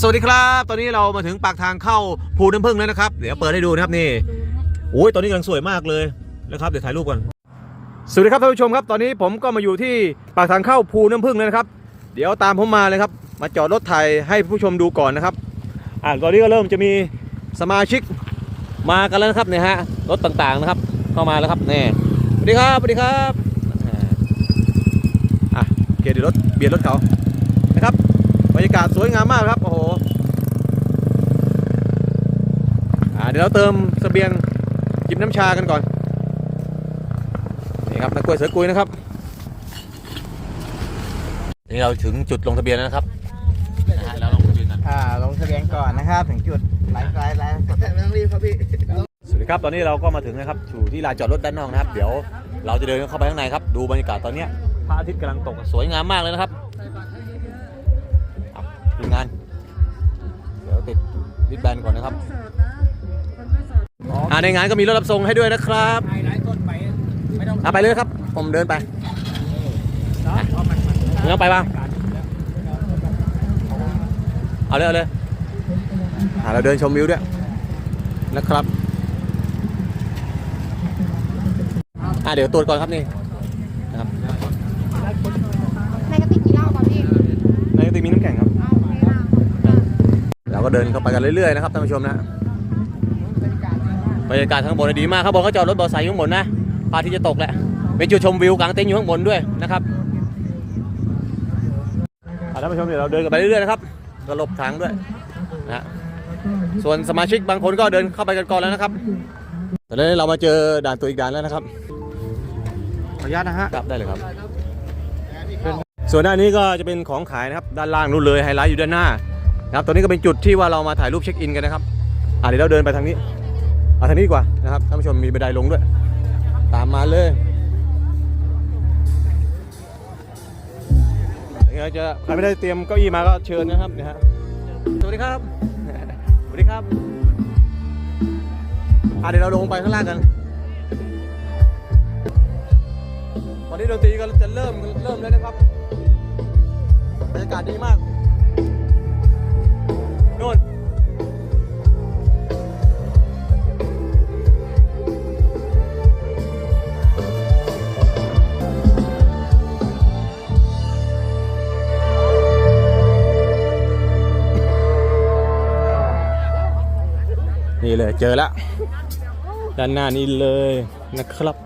สวัสดีครับ ตอนนี้เรามาถึงปากทางเข้าภูน้ำพึ่งแล้วนะครับ เดี๋ยวเปิดให้ดูนะครับนี่โอ้ยตอนนี้กำลังสวยมากเลยนะครับเดี๋ยวถ่ายรูปก่อนสวัสดีครับท่านผู้ชมครับ ตอนนี้ผมก็มาอยู่ที่ปากทางเข้าภูน้ำพึ่งแล้วนะครับ เดี๋ยวตามผมมาเลยครับ มาจอดรถไทยให้ผู้ชมดูก่อนนะครับอ่าตอนนี้ก็เริ่มจะมีสมาชิกมากันแล้วนะครับเนี่ยฮะรถต่างๆนะครับ เข้ามาแล้วครับนี่สวัสดีครับสวัสดีครับอ่าอะโอเคเดี๋ยวรถเบียดรถเขานะครับบรรยากาศสวยงามมากครับ โอ้โห อ่า เดี๋ยวเราเติมเสบียงจิบน้ำชากันก่อน นี่ครับนักกล้วยเสือกุยนะครับ นี่เราถึงจุดลงทะเบียนแล้วนะครับนะฮะแล้วลงทะเบียนกันอ่าลงทะเบียนก่อนนะครับ ถึงจุดไลฟ์ไลฟ์ไลฟ์ไม่ต้องรีบครับพี่สวัสดีครับตอนนี้เราก็มาถึงนะครับอยู่ที่ลานจอดรถด้านนอกนะครับ เดี๋ยวเราจะเดินเข้าไปข้างในครับ ดูบรรยากาศตอนเนี้ยพระอาทิตย์กำลังตกสวยงามมากเลยนะครับอะทีมงาน เดี๋ยวติดริบแบนก่อนนะครับ อ่าในงานก็มีรถรับส่งให้ด้วยนะครับไฮไลท์ต้นไปไม่ต้องเอาไปเลยครับ ผมเดินไปเพราะมันมันมึงเอาไปบ้างเอาเลยเอาเลยอ่าเราเดินชมวิวด้วยนะครับอ่าเดี๋ยวตรวจก่อนครับนี่นะครับในกระติกกี่เหล้าป่ะพี่ในกระติกมีน้ำแข็งครับเอาไม่เอาเราก็เดินเข้าไปกันเรื่อยๆนะครับท่านผู้ชมนะ บรรยากาศข้างบนดีมากข้างบนเขาจอดรถบอสไซค์อยู่ข้างบนนะพระอาที่จะตกแหละเป็นจุดชมวิวกลางเต็นท์อยู่ข้างบนด้วยนะครับอะท่านผู้ชมเดี๋ยวเราเดินกันไปเรื่อยๆนะครับก็หลบทางด้วยนะฮะส่วนสมาชิกบางคนก็เดินเข้าไปกันก่อนแล้วนะครับตอนนี้เรามาเจอด่านตัวอีกด่านแล้วนะครับขออนุญาตนะฮะครับได้เลยครับ ส่วนด้านนี้ก็จะเป็นของขายนะครับ ด้านล่างนู่นเลยไฮไลท์อยู่ด้านหน้านะครับตรงนี้ก็เป็นจุดที่ว่าเรามาถ่ายรูปเช็คอินกันนะครับอะเดี๋ยวเราเดินไปทางนี้ เอาทางนี้ดีกว่านะครับท่านผู้ชมมีบันไดลงด้วย ตามมาเลยยังไงจะใครไม่ได้เตรียมเก้าอี้มาก็เชิญนะครับนะฮะสวัสดีครับสวัสดีครับอะเดี๋ยวเราลงไปข้างล่างกันตอนนี้ดนตรีก็จะเริ่มเริ่มแล้วนะครับบรรยากาศดีมาก เลยเจอแล้วด้านหน้านี้เลยนะครับ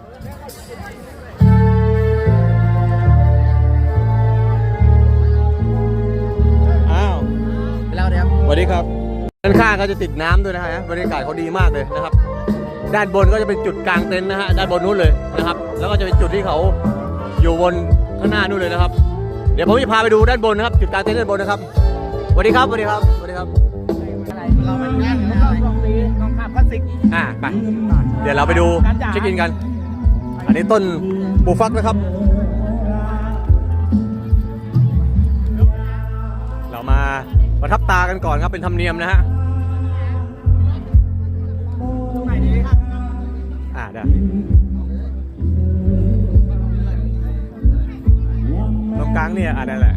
อ้าวไปเล่าเดี๋ยวสวัสดีครับด้านข้างก็จะติดน้ำด้วยนะฮะบรรยากาศเขาดีมากเลยนะครับ ด้านบนก็จะเป็นจุดกลางเต็นท์นะฮะด้านบนนู้นเลยนะครับ แล้วก็จะเป็นจุดที่เขาอยู่บนข้างหน้านู้นเลยนะครับ เดี๋ยวผมจะพาไปดูด้านบนนะครับ จุดกลางเต็นท์ด้านบนนะครับสวัสดีครับสวัสดีครับสวัสดีครับอะไร เราเป็นงานเราลองตีลองขับคลาสสิกอ่าไปเดี๋ยวเราไปดูเช็คอินกัน อันนี้ต้นปูฟักนะครับ เรามาประทับตากันก่อนครับเป็นธรรมเนียมนะฮะตรงไหนดีครับอ่าได้ตรงกลางเนี่ยอ่านั่นแหละ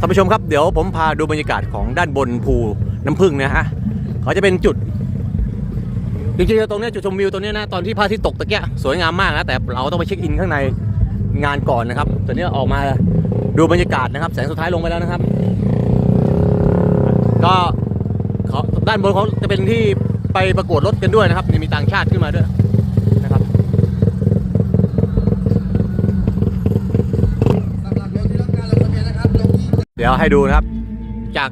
ท่านผู้ชมครับเดี๋ยวผมพาดูบรรยากาศของด้านบนภูน้ำพึ่งนะฮะเขาจะเป็นจุดจริงๆตรงเนี้ยจุดชมวิวตรงเนี้ยนะตอนที่พระอาทิตย์ตกตะเกียสวยงามมากนะแต่เราต้องไปเช็คอินข้างในงานก่อนนะครับตอนนี้ออกมาดูบรรยากาศนะครับแสงสุดท้ายลงไปแล้วนะครับ ก็เขาด้านบนเขาจะเป็นที่ไปประกวดรถกันด้วยนะครับมีต่างชาติขึ้นมาด้วยนะครับ สำหรับรถที่ต้องการลงทะเบียนนะครับลงที่ เดี๋ยวให้ดูนะครับ จาก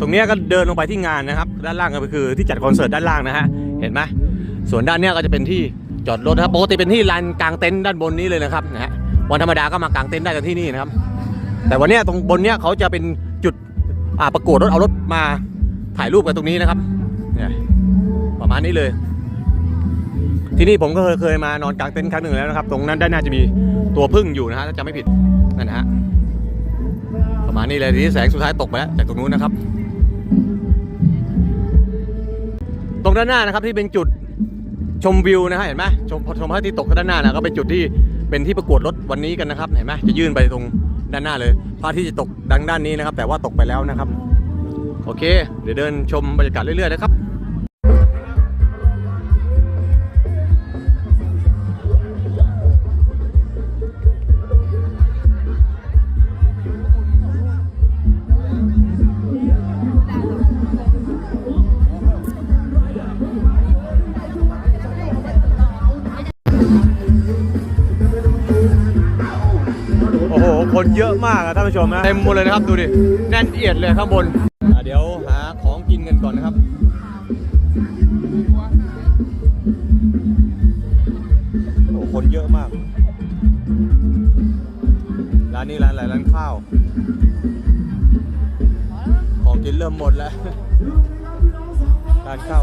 ตรงนี้ก็เดินลงไปที่งานนะครับ ด้านล่างก็คือที่จัดคอนเสิร์ตด้านล่างนะฮะเห็นไหมส่วนด้านเนี้ยก็จะเป็นที่จอดรถนะครับปกติเป็นที่ลานกลางเต็นท์ด้านบนนี้เลยนะครับนะฮะวันธรรมดาก็มากางเต็นท์ได้กันที่นี่นะครับ แต่วันเนี้ยตรงบนเนี้ยเขาจะเป็นจุดประกวดรถเอารถมาถ่ายรูปกันตรงนี้นะครับประมาณนี้เลย ที่นี่ผมก็เคยเคยมานอนกลางเต็นท์ครั้งหนึ่งแล้วนะครับ ตรงนั้นด้านหน้าจะมีตัวพึ่งอยู่นะฮะถ้าจำไม่ผิดนั่นนะฮะ ประมาณนี้เลยทีนี้แสงสุดท้ายตกไปแล้วจากตรงนู้นนะครับ ตรงด้านหน้านะครับที่เป็นจุดชมวิวนะฮะเห็นไหมชมชมพระอาทิตย์ตกด้านหน้านะก็เป็นจุดที่เป็นที่ประกวดรถวันนี้กันนะครับเห็นไหมจะยื่นไปตรงด้านหน้าเลยพระอาทิตย์จะตกดังด้านนี้นะครับ แต่ว่าตกไปแล้วนะครับ โอเค เดี๋ยวเดินชมบรรยากาศเรื่อยๆนะครับ คนเยอะมากอะท่านผู้ชมนะเต็มหมดเลยนะครับดูดิแน่นเอียดเลยข้างบนอะเดี๋ยวหาของกินกันก่อนนะครับโอ้คนเยอะมากร้านนี้ร้านอะไรร้านข้าว ของกินเริ่มหมดแล้วร้านข้าว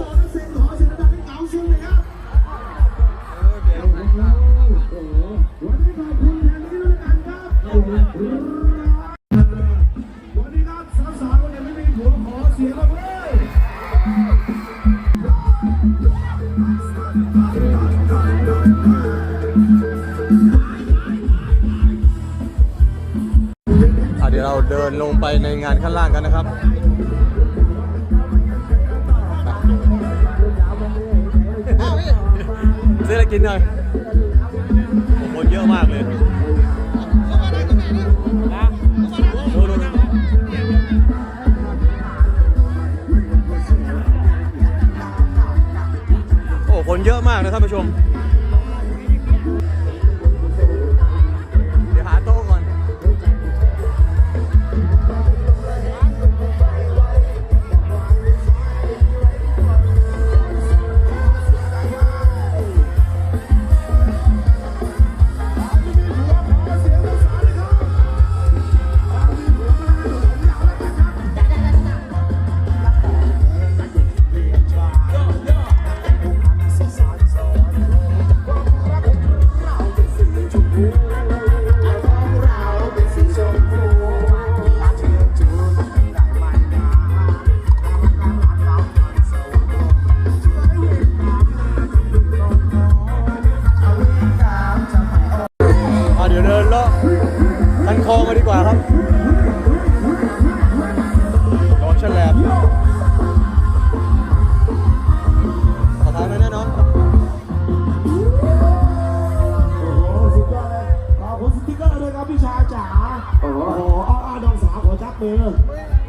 เดี๋ยวเราเดินลงไปในงานข้างล่างกันนะครับซื้ออะไรกินหน่อย เยอะมากนะท่านผู้ชม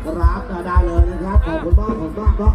ครับได้เลยนะครับขอบคุณมากขอบคุณมากเนาะ